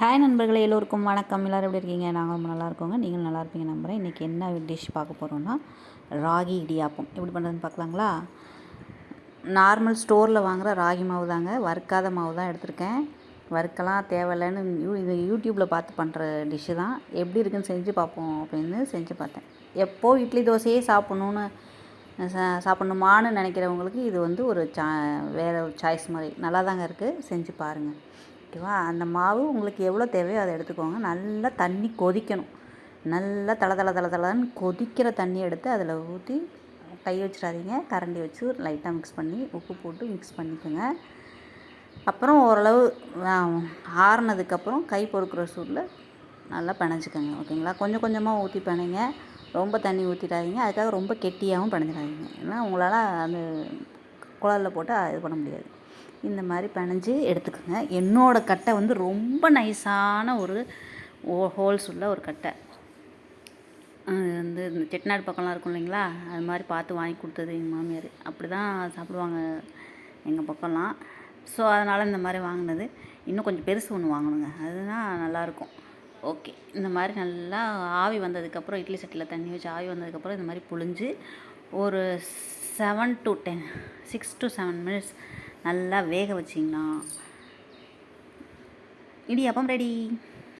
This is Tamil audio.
ஹாய் நண்பர்களே எல்லோருக்கும் வணக்கம். எல்லோரும் எப்படி இருக்கீங்க? நாங்கள் ரொம்ப நல்லா இருக்கோங்க. நீங்களும் நல்லா இருப்பீங்க நம்புகிறேன் இன்றைக்கி என்ன டிஷ் பார்க்க போகிறோன்னா ராகி இடியாப்பம். எப்படி பண்ணுறதுன்னு பார்க்கலாங்களா? நார்மல் ஸ்டோரில் வாங்குகிற ராகி மாவு தாங்க. வறுக்காத மாவு தான் எடுத்திருக்கேன். வறுக்கலாம் தேவையில்லைன்னு யூ இது யூடியூப்பில் பார்த்து பண்ணுற டிஷ்ஷு தான். எப்படி இருக்குன்னு செஞ்சு பார்ப்போம் அப்படின்னு செஞ்சு பார்த்தேன். எப்போது இட்லி தோசையே சாப்பிட்ணுன்னு சா- சாப்பிட்ணுமான்னு நினைக்கிறவங்களுக்கு இது வந்து ஒரு சா வேறு ஒரு சாய்ஸ் மாதிரி. நல்லா தாங்க இருக்குது செஞ்சு பாருங்கள் ஓகேவா? அந்த மாவு உங்களுக்கு எவ்வளோ தேவையோ அதை எடுத்துக்கோங்க. நல்லா தண்ணி கொதிக்கணும். நல்லா தள தள தள தளன்னு கொதிக்கிற தண்ணி எடுத்து அதில் ஊற்றி கை வச்சிடாதீங்க. கரண்டி வச்சு லைட்டாக மிக்ஸ் பண்ணி உப்பு போட்டு மிக்ஸ் பண்ணிக்கோங்க. அப்புறம் ஓரளவு ஆறுனதுக்கப்புறம் கை பொறுக்கிற சூடில் நல்லா பிணைஞ்சிக்கோங்க ஓகேங்களா? கொஞ்சம் கொஞ்சமாக ஊற்றி பிணைங்க ரொம்ப தண்ணி ஊற்றிடாதீங்க அதுக்காக ரொம்ப கெட்டியாகவும் பிணைஞ்சிடாதீங்க ஏன்னா உங்களால் அந்த குழலில் போட்டு இது பண்ண முடியாது. இந்த மாதிரி பிணைஞ்சு எடுத்துக்கோங்க. என்னோடய கட்டை வந்து ரொம்ப நைஸான ஒரு ஹோல்ஸ் உள்ள ஒரு கட்டை. வந்து இந்த செட்டிநாடு பக்கம்லாம் இருக்கும் இல்லைங்களா? அது மாதிரி பார்த்து வாங்கி கொடுத்தது எங்கள் மாமியார். அப்படி தான் சாப்பிடுவாங்க எங்கள் பக்கம்லாம். ஸோ அதனால் இந்த மாதிரி வாங்கினது. இன்னும் கொஞ்சம் பெருசு ஒன்று வாங்கணுங்க. அதுதான் நல்லாயிருக்கும். ஓகே இந்த மாதிரி நல்லா ஆவி வந்ததுக்கப்புறம் இட்லி சட்டியில் தண்ணி வச்சு ஆவி வந்ததுக்கப்புறம் இந்த மாதிரி புழிஞ்சு ஒரு seven to ten six to seven minutes நல்லா வேக வச்சிங்கன்னா இடியாப்பம் ரெடி